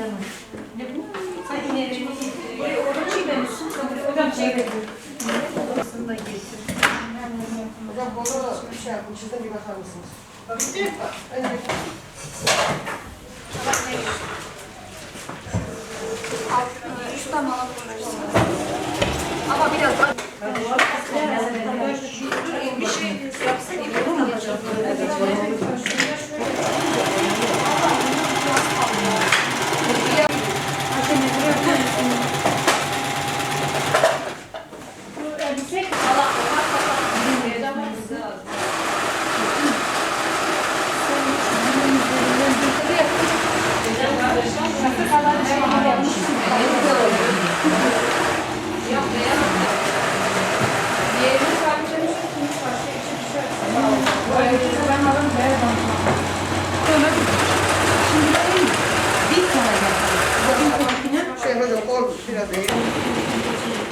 Ne bu? Sen ileri. Buraya oda çiğmemişsin. Oda çiğmemişsin. Odasını da getir. Hocam burada bir şey yapmışız da bir bakar mısınız? Tabii ki. Evet. Tamam, ne? Üç tane alalım.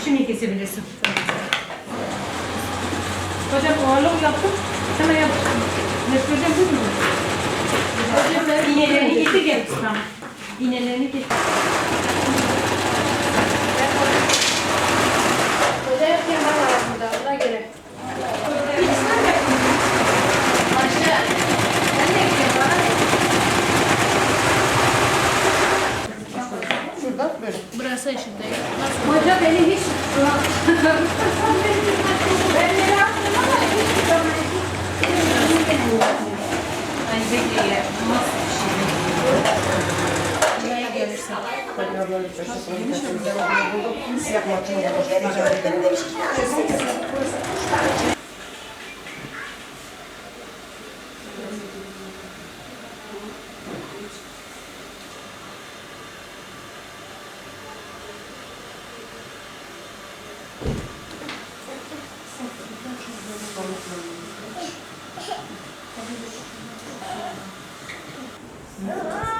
Şimdi kesebilirsin. Hocam ağırlık yaptım. Hemen bu mu? Hocam ben iğnelerini getir gel ustam. İğnelerini getir. Yapayım ben burada. Ona göre. Burası değil. Hoca beni hiç Ben ne yaptım ama hiç Nasıl gelirse. Ben böyle köşesini ben buldum. Yeah.